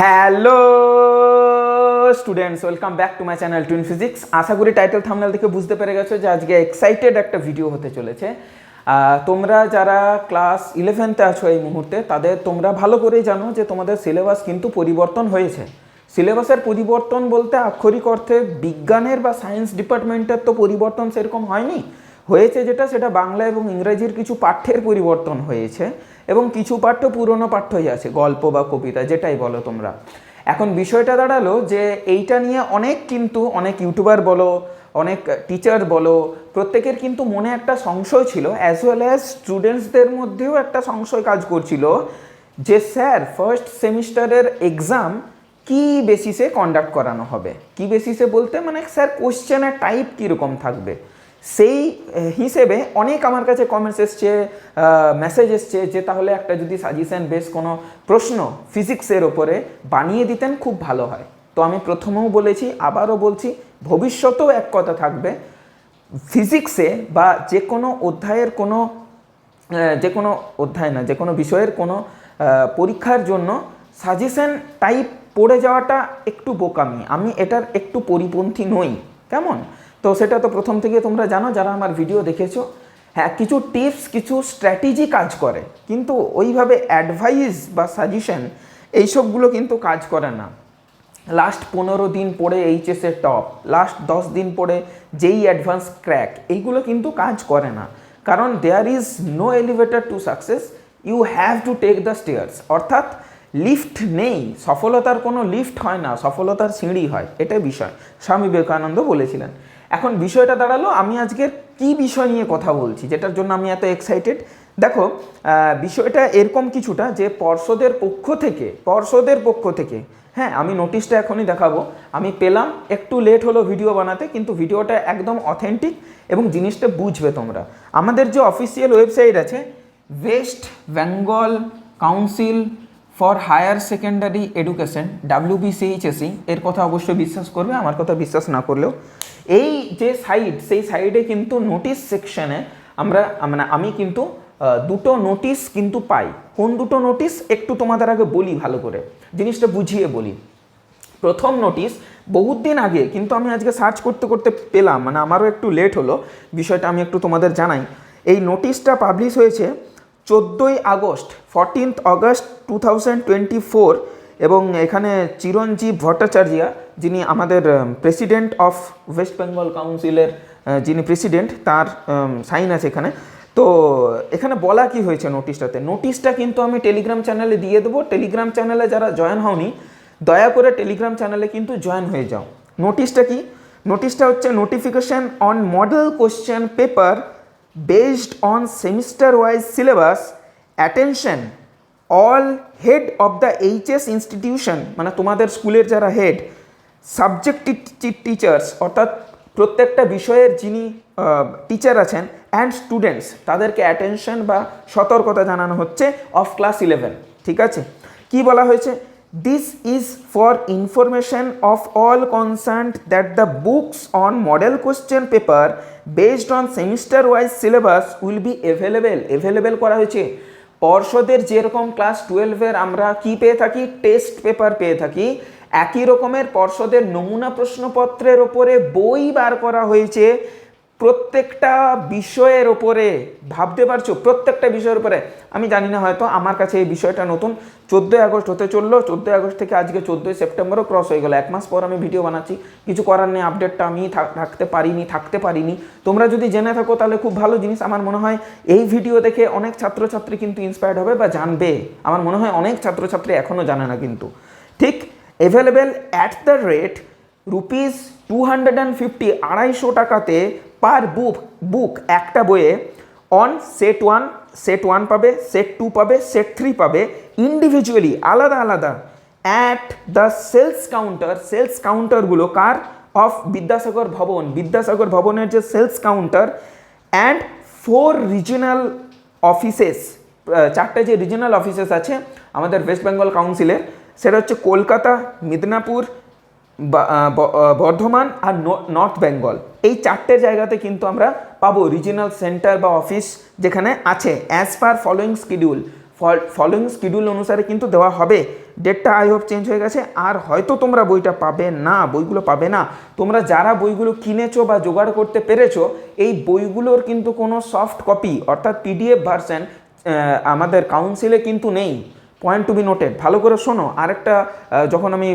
Hello students, welcome back to my channel twin physics. আশা করি title thumbnail থেকে বুঝতে পেরে গেছো যে আজকে এক্সাইটেড একটা ভিডিও হতে চলেছে। তোমরা যারা ক্লাস ইলেভেনতে আছো এই মুহূর্তে, তাদের তোমরা ভালো করেই জানো যে তোমাদের সিলেবাস কিন্তু পরিবর্তন হয়েছে। সিলেবাসের পরিবর্তন বলতে আক্ষরিক অর্থে বিজ্ঞানের বা সায়েন্স ডিপার্টমেন্টের তো পরিবর্তন সেরকম হয়নি। হয়েছে যেটা, সেটা বাংলা এবং ইংরেজির কিছু পাঠ্যের পরিবর্তন হয়েছে। এবং কিছু পাঠ্য পুরনো পাঠ্যই আছে, গল্প বা কবিতা, যেটাই বলো তোমরা। এখন বিষয়টা দাঁড়াল যে এইটা নিয়ে অনেক কিন্তু অনেক ইউটিউবার বলো, অনেক টিচার বলো, প্রত্যেকের কিন্তু মনে একটা সংশয় ছিল অ্যাজ ওয়েল অ্যাজ স্টুডেন্টসদের মধ্যেও একটা সংশয় কাজ করছিল যে, স্যার ফার্স্ট সেমিস্টারের এক্সাম কি বেসিসে কন্ডাক্ট করানো হবে? কি বেসিসে বলতে মানে স্যার কোশ্চেনের টাইপ কীরকম থাকবে? সেই হিসেবে অনেক আমার কাছে কমেন্টস এসছে মেসেজ এসছে যে তাহলে একটা যদি সাজেশন বেস কোনো প্রশ্ন ফিজিক্সের ওপরে বানিয়ে দিতেন খুব ভালো হয়। তো আমি প্রথমেও বলেছি, আবারও বলছি, ভবিষ্যতেও এক কথা থাকবে ফিজিক্সে বা যে কোনো অধ্যায়ের কোনো যে কোনো অধ্যায় না, যে কোনো বিষয়ের কোনো পরীক্ষার জন্য সাজেশন টাইপ পড়ে যাওয়াটা একটু বোকামি। আমি এটার একটু পরিপন্থী নই, কেমন? তো সেটা তো প্রথম থেকে তোমরা জানো, যারা আমার ভিডিও দেখেছ। হ্যাঁ কিছু টিপস কিছু স্ট্র্যাটেজি কাজ করে। কিন্তু ওইভাবে অ্যাডভাইস বা সাজেশন এইসবগুলো কিন্তু কাজ করে না। লাস্ট পনেরো দিন পরে এইচএসে টপ লাস্ট দশ দিন পরে যেই অ্যাডভান্স ক্র্যাক এইগুলো কিন্তু কাজ করে না। কারণ there is no elevator to success you have to take the stairs অর্থাৎ লিফট নেই, সফলতার কোনো লিফট হয় না, সফলতার সিঁড়ি হয়, এটাই বিষয়। স্বামী বিবেকানন্দ বলেছিলেন। এখন বিষয়টা দাঁড়াল, আমি আজকের কি বিষয় নিয়ে কথা বলছি, যেটার জন্য আমি এত এক্সাইটেড দেখো বিষয়টা এরকম কিছুটা যে পর্ষদের পক্ষ থেকে, পর্ষদের পক্ষ থেকে হ্যাঁ আমি নোটিশটা এখনই দেখাবো। আমি পেলাম, একটু লেট হলো ভিডিও বানাতে, কিন্তু ভিডিওটা একদম অথেন্টিক এবং জিনিসটা বুঝবে তোমরা। আমাদের যে অফিসিয়াল ওয়েবসাইট আছে West Bengal council for higher secondary education WBCHSE এর কথা অবশ্যই বিশ্বাস করবে, আমার কথা বিশ্বাস না করলেও। এই যে সাইট সেই সাইডে কিন্তু নোটিশ সেকশনে আমরা মানে আমি কিন্তু দুটো নোটিশ কিন্তু পাই। কোন দুটো নোটিশ একটু তোমাদের আগে বলি ভালো করে। জিনিসটা বুঝিয়ে বলি। প্রথম নোটিশ বহুত দিন আগে, কিন্তু আমি আজকে সার্চ করতে করতে পেলাম মানে আমারও একটু লেট হলো। বিষয়টা আমি একটু তোমাদের জানাই। এই নোটিশটা পাবলিশ হয়েছে চোদ্দোই August fourteenth August two thousand twenty four এবং এখানে চিরঞ্জীব ভট্টাচার্যা যিনি আমাদের প্রেসিডেন্ট অফ ওয়েস্ট বেঙ্গল কাউন্সিলের যিনি প্রেসিডেন্ট তার সাইন আছে এখানে। তো এখানে বলা কি হয়েছে নোটিশটাতে নোটিশটা কিন্তু আমি টেলিগ্রাম চ্যানেলে দিয়ে দেবো। টেলিগ্রাম চ্যানেলে যারা জয়েন হওনি, দয়া করে টেলিগ্রাম চ্যানেলে কিন্তু জয়েন হয়ে যাও। নোটিশটা কি? নোটিশটা হচ্ছে notification on model question paper based on semester wise syllabus attention all head of the HS institution মানে তোমাদের স্কুলের যারা হেড সাবজেক্ট টিচার্স অর্থাৎ প্রত্যেকটা বিষয়ের যিনি টিচার আছেন অ্যান্ড স্টুডেন্টস তাদেরকে অ্যাটেনশন বা সতর্কতা জানানো হচ্ছে অফ ক্লাস ইলেভেন ঠিক আছে? কি বলা হয়েছে? This is for information of all concerned that the books on model question paper based on semester wise syllabus will be available available করা হয়েছে। পর্ষদের যেরকম ক্লাস টুয়েলভের আমরা কি পেয়ে থাকি? টেস্ট পেপার পেয়ে থাকি। একই রকমের পর্ষদের নমুনা প্রশ্নপত্রের ওপরে বই বার করা হয়েছে। প্রত্যেকটা বিষয়ের ওপরে ভাবতে পারছ? প্রত্যেকটা বিষয়ের উপরে। আমি জানি না হয়তো আমার কাছে এই বিষয়টা নতুন। চোদ্দোই আগস্ট হতে চলল। চোদ্দোই আগস্ট থেকে আজকে চোদ্দোই সেপ্টেম্বরও ক্রস হয়ে গেলো। এক মাস পর আমি ভিডিও বানাচ্ছি। কিছু করার নেই। আপডেটটা আমি থাক- থাকতে পারিনি থাকতে পারিনি। তোমরা যদি জেনে থাকো, তাহলে খুব ভালো জিনিস। আমার মনে হয় এই ভিডিও দেখে অনেক ছাত্রছাত্রী কিন্তু ইন্সপায়ার্ড হবে বা জানবে। আমার মনে হয় অনেক ছাত্রছাত্রী এখনও জানে না কিন্তু। ঠিক available at the rate rupees two hundred and fifty আড়াইশো টাকাতে পার বুক বুক একটা বইয়ে on set one set one পাবে সেট টু পাবে সেট থ্রি পাবে ইন্ডিভিজুয়ালি আলাদা আলাদা at the sales counter sales কাউন্টারগুলো কার? অফ বিদ্যাসাগর ভবন। বিদ্যাসাগর ভবনের যে sales counter and four regional offices চারটে যে রিজিনাল অফিসেস আছে আমাদের ওয়েস্ট বেঙ্গল কাউন্সিলের সেটা হচ্ছে কলকাতা, মিদনাপুর বর্ধমান আর নর্থ বেঙ্গল। এই চারটে জায়গাতে কিন্তু আমরা পাবো রিজিনাল সেন্টার বা অফিস যেখানে আছে। As per following schedule following schedule অনুসারে কিন্তু দেওয়া হবে। ডেটটা আই হোপ চেঞ্জ হয়ে গেছে। আর হয়তো তোমরা বইটা পাবে না, বইগুলো পাবে না। তোমরা যারা বইগুলো কিনেছো বা জোগাড় করতে পেরেছ, এই বইগুলোর কিন্তু কোনো সফট কপি অর্থাৎ পিডিএফ ভার্সন আমাদের কাউন্সিলে কিন্তু নেই। পয়েন্ট টু বি নোটেড ভালো করে শোনো, আরেকটা যখন আমি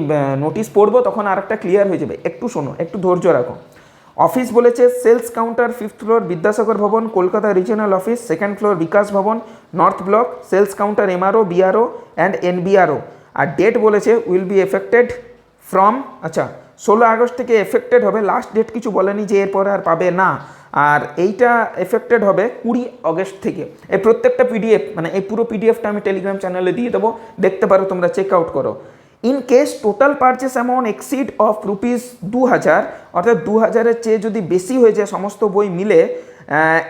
নোটিশ পড়ব তখন আরেকটা ক্লিয়ার হয়ে যাবে। একটু শোনো, একটু ধৈর্য রাখো। অফিস বলেছে sales counter fifth floor Vidyasagar Bhavan, Kolkata regional office second floor Bikash Bhavan north block sales counter MRO BRO and NBRO R date বলেছে উইল বি এফেক্টেড ফ্রম আচ্ছা ষোলো আগস্ট থেকে এফেক্টেড হবে। লাস্ট ডেট কিছু বলেনি যে এরপরে আর পাবে না। আর এইটা এফেক্টেড হবে কুড়ি অগস্ট থেকে। এই প্রত্যেকটা পিডিএফ মানে এই পুরো পিডিএফটা আমি টেলিগ্রাম চ্যানেলে দিয়ে দেবো। দেখতে পারো, তোমরা চেক আউট করো। In case total purchase amount exceed of rupees দু হাজার, অর্থাৎ দু হাজারের চেয়ে যদি বেশি হয়ে যায়, সমস্ত বই মিলে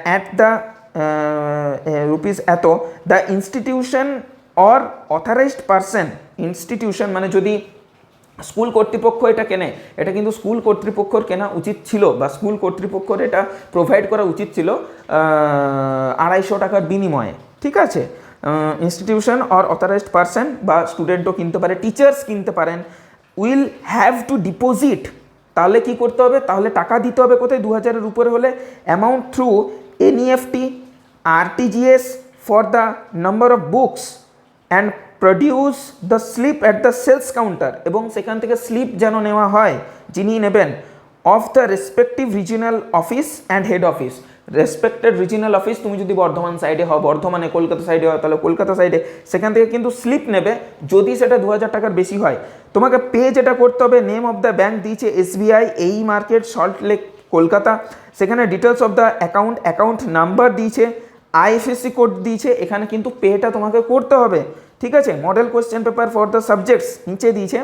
অ্যাট দ্য রুপিস এত the institution or authorized person institution মানে যদি স্কুল কর্তৃপক্ষ এটা কেনে? এটা কিন্তু স্কুল কর্তৃপক্ষর কেনা উচিত ছিল বা স্কুল কর্তৃপক্ষর এটা প্রোভাইড করা উচিত ছিল আড়াইশো টাকার বিনিময়ে। ঠিক আছে? ইনস্টিটিউশন অর অথরাইজড পারসন বা স্টুডেন্টও কিনতে পারে টিচার্স কিনতে পারেন উইল হ্যাভ টু ডিপোজিট তাহলে কি করতে হবে? তাহলে টাকা দিতে হবে কোথায়? দু হাজারের উপরে হলে amount through NEFT RTGS for the number of books and produce the slip at the sales counter এবং সেখান থেকে স্লিপ যেন নেওয়া হয়, যিনি নেবেন of the respective regional office and head office respected regional office তুমি যদি বর্ধমান সাইডে হও, বর্ধমানে, কলকাতা সাইডে হয় তাহলে কলকাতা সাইডে সেখান থেকে কিন্তু স্লিপ নেবে, যদি সেটা দু হাজার টাকার বেশি হয়। তোমাকে পে যেটা করতে হবে নেম অফ দ্য ব্যাংক দিয়েছে এসবিআই এই মার্কেট সল্ট লেক কলকাতা। সেখানে details of the account account number দিয়েছে আইএফএসসি কোড দিয়েছে, এখানে কিন্তু পেটা তোমাকে করতে হবে। ঠিক আছে? Model question paper for the subjects নিচে দিয়েছে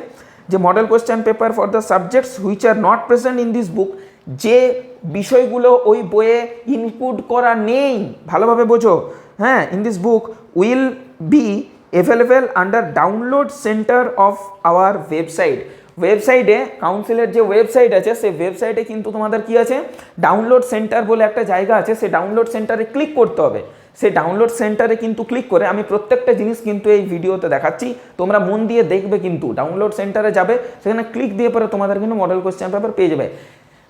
যে model question paper for the subjects which are not present in this book যে বিষয়গুলো ওই বইয়ে ইনক্লুড করা নেই, ভালোভাবে বোঝো। হ্যাঁ in this book will be available under download centre of our website ওয়েবসাইটে কাউন্সিলের যে ওয়েবসাইট আছে, সেই ওয়েবসাইটে কিন্তু তোমাদের কি আছে? ডাউনলোড সেন্টার বলে একটা জায়গা আছে, সেই ডাউনলোড সেন্টারে ক্লিক করতে হবে। সেই ডাউনলোড সেন্টারে কিন্তু ক্লিক করে আমি প্রত্যেকটা জিনিস কিন্তু এই ভিডিওতে দেখাচ্ছি। তোমরা মন দিয়ে দেখবে কিন্তু ডাউনলোড সেন্টারে যাবে, সেখানে ক্লিক দিয়ে পরে তোমাদের কিন্তু মডেল কোয়েশ্চেন পেপার পেয়ে যাবে।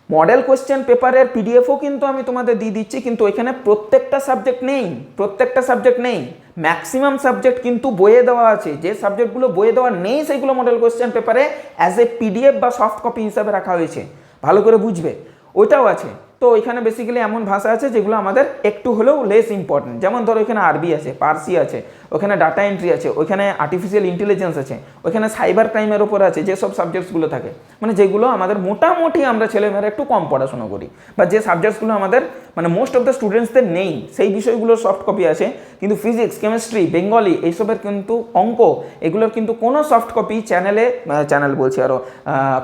মডেল কোয়েশ্চেন পেপারের পিডিএফও কিন্তু আমি তোমাদের দিয়ে দিচ্ছি, কিন্তু এখানে প্রত্যেকটা সাবজেক্ট নেই, প্রত্যেকটা সাবজেক্ট নেই। ম্যাক্সিমাম সাবজেক্ট কিন্তু বইয়ে দেওয়া আছে। যে সাবজেক্টগুলো বইয়ে দেওয়া নেই সেইগুলো মডেল কোয়েশ্চেন পেপারে অ্যাজ এ পিডিএফ বা সফট কপি হিসাবে রাখা হয়েছে। ভালো করে বুঝবে। ওইটাও আছে। তো এখানে বেসিক্যালি এমন ভাষা আছে যেগুলো আমাদের একটু হলেও লেস ইম্পর্টেন্ট যেমন ধরো এখানে আরবি আছে, পার্সি আছে, ওখানে ডাটা এন্ট্রি আছে, ওখানে আর্টিফিশিয়াল ইন্টেলিজেন্স আছে, ওখানে সাইবার ক্রাইমের ওপর আছে, যেসব সাবজেক্টসগুলো থাকে। মানে যেগুলো আমাদের মোটামুটি আমরা ছেলেমেয়েরা একটু কম পড়াশোনা করি। বা যে সাবজেক্টসগুলো আমাদের মানে মোস্ট অফ দ্য স্টুডেন্টসদের নেই, সেই বিষয়গুলোর সফট কপি আছে। কিন্তু ফিজিক্স কেমিস্ট্রি বেঙ্গলি এইসবের কিন্তু অঙ্ক, এগুলোর কিন্তু কোনো সফট কপি চ্যানেলে চ্যানেল বলছি আরও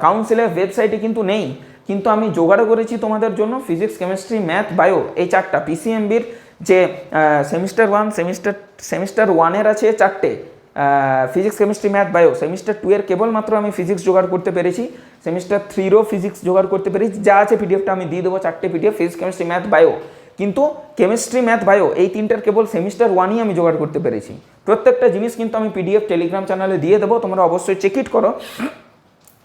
কাউন্সিলের ওয়েবসাইটে কিন্তু নেই। কিন্তু আমি জোগাড় করেছি তোমাদের জন্য ফিজিক্স কেমিস্ট্রি ম্যাথ বায়ো এই চারটা পিসিএমবির যে সেমিস্টার ওয়ান সেমিস্টার সেমিস্টার ওয়ানের আছে চারটে physics chemistry math bio semester two এর কেবলমাত্র আমি ফিজিক্স জোগাড় করতে পেরেছি সেমিস্টার থ্রিরও ফিজিক্স জোগাড় করতে পেরেছি, যা আছে পিডিএফটা আমি দিয়ে দেবো চারটে PDF physics chemistry math bio কিন্তু কেমিস্ট্রি ম্যাথ বায়ো এই তিনটার কেবল সেমিস্টার ওয়ানই আমি জোগাড় করতে পেরেছি। প্রত্যেকটা জিনিস কিন্তু আমি পিডিএফ টেলিগ্রাম চ্যানেলে দিয়ে দেবো, তোমরা অবশ্যই চেক ইট করো।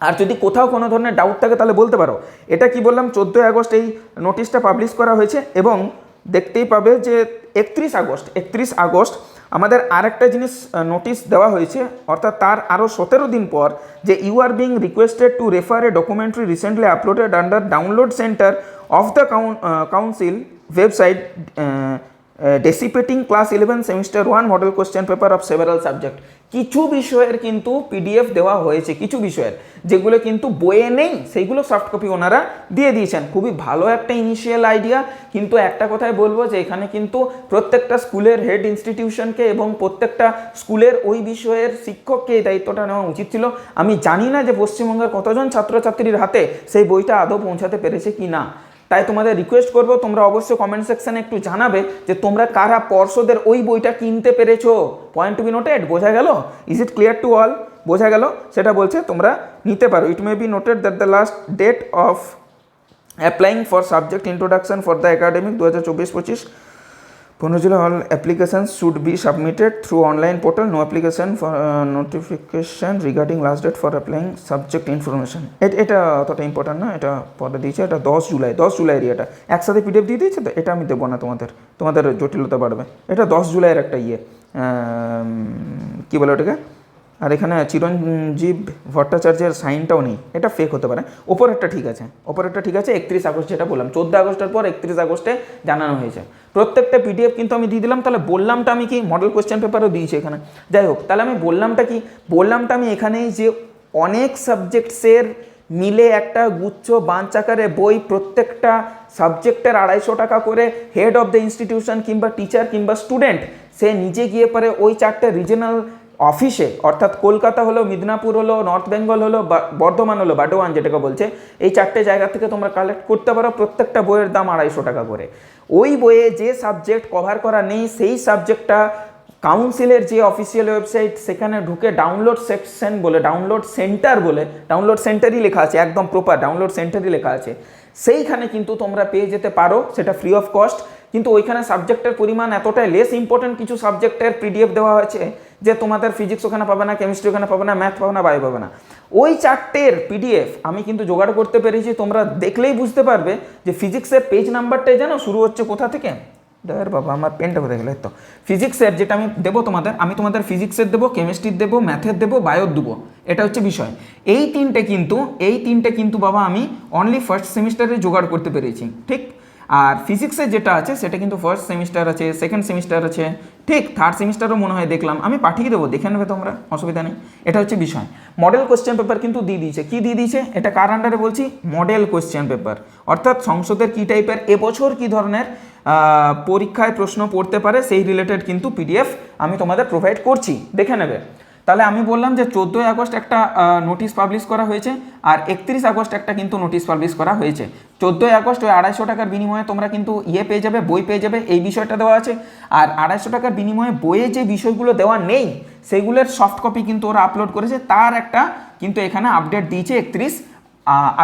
আর যদি কোথাও কোনো ধরনের ডাউট থাকে তাহলে বলতে পারো। এটা কি বললাম? চোদ্দোই আগস্ট এই নোটিশটা পাবলিশ করা হয়েছে এবং দেখতেই পাবে যে একত্রিশ আগস্ট একত্রিশ আগস্ট আমাদের আরেকটা জিনিস নোটিশ দেওয়া হয়েছে, অর্থাৎ তার আরও সতেরো দিন পর যে you are being requested to refer a documentary recently uploaded under download centre of the council website dissipating class eleven semester one model question paper of several subject কিছু বিষয়ের কিন্তু পিডিএফ দেওয়া হয়েছে, কিছু বিষয়ের, যেগুলো কিন্তু বইয়ে নেই, সেইগুলো সফট কপি ওনারা দিয়ে দিয়েছেন। খুবই ভালো একটা ইনিশিয়াল আইডিয়া কিন্তু একটা কথাই বলব যে এখানে কিন্তু প্রত্যেকটা স্কুলের হেড ইনস্টিটিউশনকে এবং প্রত্যেকটা স্কুলের ওই বিষয়ের শিক্ষককে এই দায়িত্বটা নেওয়া উচিত ছিল। আমি জানি না যে পশ্চিমবঙ্গের কতজন ছাত্রছাত্রীর হাতে সেই বইটা আদৌ পৌঁছাতে পেরেছে কি না। তাই তোমাদের রিকোয়েস্ট করব, তোমরা অবশ্যই কমেন্ট সেকশনে একটু জানাবে যে তোমরা কারা পর্ষদের ওই বইটা কিনতে পেরেছ। পয়েন্ট টু বি নোটেড বোঝা গেল? Is it clear to all বোঝা গেল? সেটা বলছে, তোমরা নিতে পারো। It may be noted that the last date of applying for subject introduction for the academic দু হাজার চব্বিশ পঁচিশ পনেরো July all application should be submitted through online portal no application for notification regarding last date for applying subject information এটা অতটা important না, এটা পরে দিয়েছে, এটা দশ জুলাই, দশ জুলাইয়ের ইয়েটা। একসাথে পিডিএফ দিয়ে দিয়েছে তো, এটা আমি দেবো না তোমাদের তোমাদের জটিলতা বাড়বে। এটা দশ জুলাইয়ের একটা ইয়ে কী বলে ওটাকে? আর এখানে চিরঞ্জীব ভট্টাচার্যের সাইনটাও নেই। এটা ফেক হতে পারে। ওপরেরটা ঠিক আছে। ওপরেরটা ঠিক আছে, একত্রিশ আগস্ট যেটা বললাম। চোদ্দ আগস্টের পর একত্রিশ আগস্টে জানানো হয়েছে। প্রত্যেকটা পিডিএফ কিন্তু আমি দিয়ে দিলাম। তাহলে বললামটা আমি কি মডেল কোয়েশ্চেন পেপারও দিয়েছি এখানে। যাই হোক, তাহলে আমি বললামটা কি? বললামটা আমি এখানেই যে অনেক সাবজেক্টসের মিলে একটা গুচ্ছ বাঞ্চ আকারে বই প্রত্যেকটা সাবজেক্টের আড়াইশো টাকা করে হেড অফ দ্য ইনস্টিটিউশন কিংবা টিচার কিংবা স্টুডেন্ট সে নিজে গিয়ে পারে ওই চারটে রিজনাল অফিসে, অর্থাৎ কলকাতা হলো, মিদনাপুর হলো, নর্থ বেঙ্গল হলো বর্ধমান হলো বাডোয়ান যেটাকে বলছে, এই চারটে জায়গা থেকে তোমরা কালেক্ট করতে পারো প্রত্যেকটা বইয়ের দাম আড়াইশো টাকা করে। ওই বইয়ে যে সাবজেক্ট কভার করা নেই, সেই সাবজেক্টটা কাউন্সিলের যে অফিসিয়াল ওয়েবসাইট সেখানে ঢুকে ডাউনলোড সেকশন বলে ডাউনলোড সেন্টার বলে ডাউনলোড সেন্টারই লেখা আছে, একদম প্রপার ডাউনলোড সেন্টারই লেখা আছে। সেইখানে কিন্তু তোমরা পেয়ে যেতে পারো, সেটা ফ্রি অফ কস্ট কিন্তু ওইখানে সাবজেক্টের পরিমাণ এতটাই লেস ইম্পর্টেন্ট কিছু সাবজেক্টের পিডিএফ দেওয়া হয়েছে যে তোমাদের ফিজিক্স ওখানে পাবে না কেমিস্ট্রি ওখানে পাবে না ম্যাথ পাবে না বায়ো পাবে না। ওই চারটের পিডিএফ আমি কিন্তু জোগাড় করতে পেরেছি, তোমরা দেখলেই বুঝতে পারবে যে ফিজিক্সের পেজ নাম্বারটাই জানো, শুরু হচ্ছে কোথা থেকে? দেয়ার বাবা, আমার পেনটা কোথায় গেলো তো। ফিজিক্সের যেটা আমি দেবো তোমাদের, আমি তোমাদের ফিজিক্সের দেবো কেমিস্ট্রির দেবো ম্যাথের দেবো বায়োর দেবো, এটা হচ্ছে বিষয়। এই তিনটে কিন্তু, এই তিনটে কিন্তু বাবা আমি অনলি ফার্স্ট সেমিস্টারে জোগাড় করতে পেরেছি, ঠিক? আর ফিজিক্সে যেটা আছে, সেটা কিন্তু ফার্স্ট সেমিস্টার আছে সেকেন্ড সেমিস্টার আছে। ঠিক থার্ড সেমিস্টারও মনে হয় দেখলাম। আমি পাঠিয়ে দেবো, দেখে নেবে তোমরা, অসুবিধা নেই। এটা হচ্ছে বিষয়। মডেল কোশ্চেন পেপার কিন্তু দিয়ে দিয়েছে। কী দিয়ে দিয়েছে? এটা কার আন্ডারে বলছি? মডেল কোশ্চেন পেপার অর্থাৎ সংসদের কী টাইপের এবছর কী ধরনের পরীক্ষায় প্রশ্ন পড়তে পারে, সেই রিলেটেড কিন্তু পিডিএফ আমি তোমাদের প্রোভাইড করছি। দেখে নেবে। তাহলে আমি বললাম যে চোদ্দোই আগস্ট একটা নোটিশ পাবলিশ করা হয়েছে আর একত্রিশ আগস্ট একটা কিন্তু নোটিশ পাবলিশ করা হয়েছে। চোদ্দোই আগস্ট ওই আড়াইশো টাকার বিনিময়ে তোমরা কিন্তু ইয়ে পেয়ে যাবে, বই পেয়ে যাবে, এই বিষয়টা দেওয়া আছে। আর আড়াইশো টাকার বিনিময়ে বইয়ে যে বিষয়গুলো দেওয়া নেই, সেগুলোর সফট কপি কিন্তু ওরা আপলোড করেছে, তার একটা কিন্তু এখানে আপডেট দিয়েছে একত্রিশ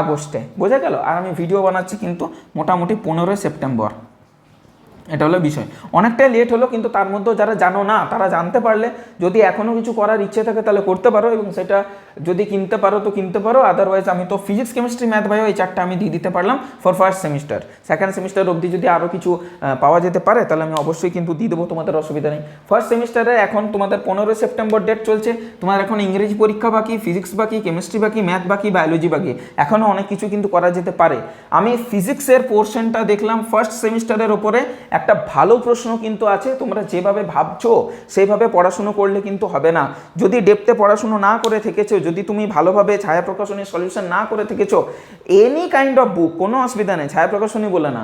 আগস্টে। বোঝা গেল? আর আমি ভিডিও বানাচ্ছি কিন্তু মোটামুটি পনেরোই সেপ্টেম্বর। এটা হলো বিষয়। অনেকটাই লেট হলো, কিন্তু তার মধ্যেও যারা জানো না, তারা জানতে পারলে যদি এখনও কিছু করার ইচ্ছে থাকে তাহলে করতে পারো এবং সেটা যদি কিনতে পারো তো কিনতে পারো। আদারওয়াইজ আমি তো ফিজিক্স কেমিস্ট্রি ম্যাথ বায়ো এই চারটা আমি দিয়ে দিতে পারলাম for first semester second semester অবধি যদি আরও কিছু পাওয়া যেতে পারে তাহলে আমি অবশ্যই কিন্তু দিয়ে দেবো, তোমাদের অসুবিধা নেই। ফার্স্ট সেমিস্টারে এখন তোমাদের পনেরোই সেপ্টেম্বর ডেট চলছে। তোমার এখন ইংরেজি পরীক্ষা বাকি ফিজিক্স বাকি কেমিস্ট্রি বাকি ম্যাথ বাকি বায়োলজি বাকি। এখনও অনেক কিছু কিন্তু করা যেতে পারে। আমি ফিজিক্সের পোর্শনটা দেখলাম ফার্স্ট সেমিস্টারের ওপরে। একটা ভালো প্রশ্ন কিন্তু আছে, তোমরা যেভাবে ভাবছ সেইভাবে পড়াশুনো করলে কিন্তু হবে না। যদি ডেপতে পড়াশুনো না করে থেকেছো, যদি তুমি ভালোভাবে ছায়া প্রকাশনের সলিউশন না করে থেকেছো এনি কাইন্ড অফ বুক কোনো অসুবিধা নেই ছায়া প্রকাশনী বলে না।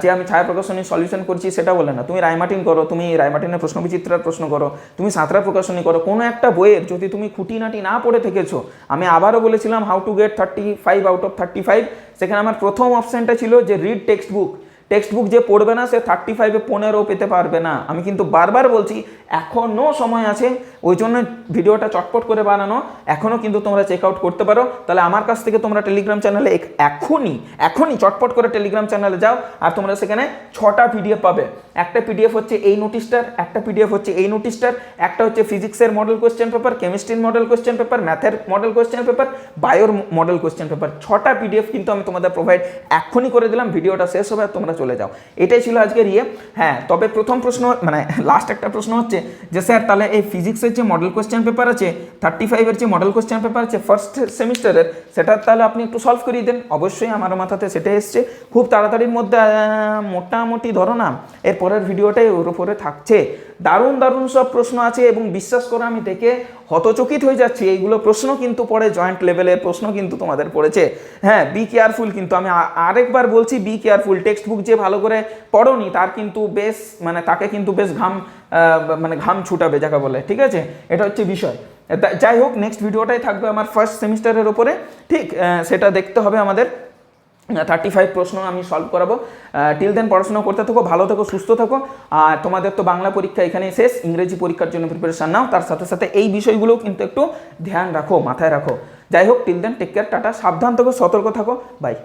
যে আমি ছায়া প্রকাশনী সলিউশন করছি সেটা বলে না। তুমি রায়মার্টিন করো, তুমি রায়মার্টিনের প্রশ্ন বিচিত্রার প্রশ্ন করো, তুমি সাঁতরা প্রকাশনী করো, কোনো একটা বইয়ের যদি তুমি খুঁটিনাটি না পড়ে থেকেছো, আমি আবারও বলেছিলাম how to get thirty five out of thirty five সেখানে আমার প্রথম অপশানটা ছিল যে read text book text book যে পড়বে না, সে থার্টি ফাইভে পনেরো পেতে পারবে না। আমি কিন্তু বারবার বলছি এখনও সময় আছে, ওই জন্য ভিডিওটা চটপট করে বানানো। এখনও কিন্তু তোমরা চেক আউট করতে পারো। তাহলে আমার কাছ থেকে তোমরা টেলিগ্রাম চ্যানেলে এখনই এখনই চটপট করে টেলিগ্রাম চ্যানেলে যাও, আর তোমরা সেখানে ছটা পিডিএফ পাবে। একটা পিডিএফ হচ্ছে এই নোটিশটার একটা পিডিএফ হচ্ছে এই নোটিশটার একটা হচ্ছে ফিজিক্সের মডেল কোয়েশ্চেন পেপার কেমিস্ট্রির মডেল কোয়েশ্চেন পেপার ম্যাথের মডেল কোয়েশ্চেন পেপার বায়োর মডেল কোয়েশ্চেন পেপার ছটা পিডিএফ কিন্তু আমি তোমাদের প্রোভাইড এখনই করে দিলাম, ভিডিওটা শেষ হবে তোমরা চলে যাও। এটাই ছিল আজকের ইয়ে। হ্যাঁ তবে প্রথম প্রশ্ন মানে লাস্ট একটা প্রশ্ন হচ্ছে যে, স্যার, তাহলে এই ফিজিক্সের যে মডেল কোয়েশ্চেন পেপার আছে থার্টি ফাইভের যে মডেল কোয়েশ্চেন পেপার আছে ফার্স্ট সেমিস্টারের সেটা তাহলে আপনি একটু সলভ করিয়ে দেন। অবশ্যই আমার মাথাতে সেটা এসছে। খুব তাড়াতাড়ির মধ্যে মোটামুটি ধরো না এর পরের ভিডিওটাই ওর উপরে থাকছে। দারুণ দারুণ সব প্রশ্ন আছে এবং বিশ্বাস করে আমি দেখে হতচকিত হয়ে যাচ্ছি। এইগুলো প্রশ্ন কিন্তু পড়ে জয়েন্ট লেভেলের প্রশ্ন কিন্তু তোমাদের পড়েছে। হ্যাঁ বি কেয়ারফুল কিন্তু আমি আরেকবার বলছি বি কেয়ারফুল টেক্সট বুক যে ভালো করে পড়োনি, তার কিন্তু বেশ মানে তাকে কিন্তু বেশ ঘাম মানে ঘাম ছুটাবে যাকে বলে, ঠিক আছে? এটা হচ্ছে বিষয়। যাই হোক নেক্সট ভিডিওটাই থাকবে আমার ফার্স্ট সেমিস্টারের ওপরে ঠিক সেটা দেখতে হবে আমাদের। থার্টি ফাইভ প্রশ্ন আমি সলভ করাবো। টিল দেন পড়াশোনা করতে থাকো, ভালো থাকো, সুস্থ থাকো। আর তোমাদের তো বাংলা পরীক্ষা এখানেই শেষ, ইংরেজি পরীক্ষার জন্য প্রিপারেশান নাও। তার সাথে সাথে এই বিষয়গুলোও কিন্তু একটু ধ্যান রাখো, মাথায় রাখো। যাই হোক till then take care tata, সাবধান থাকো, সতর্ক থাকো বাই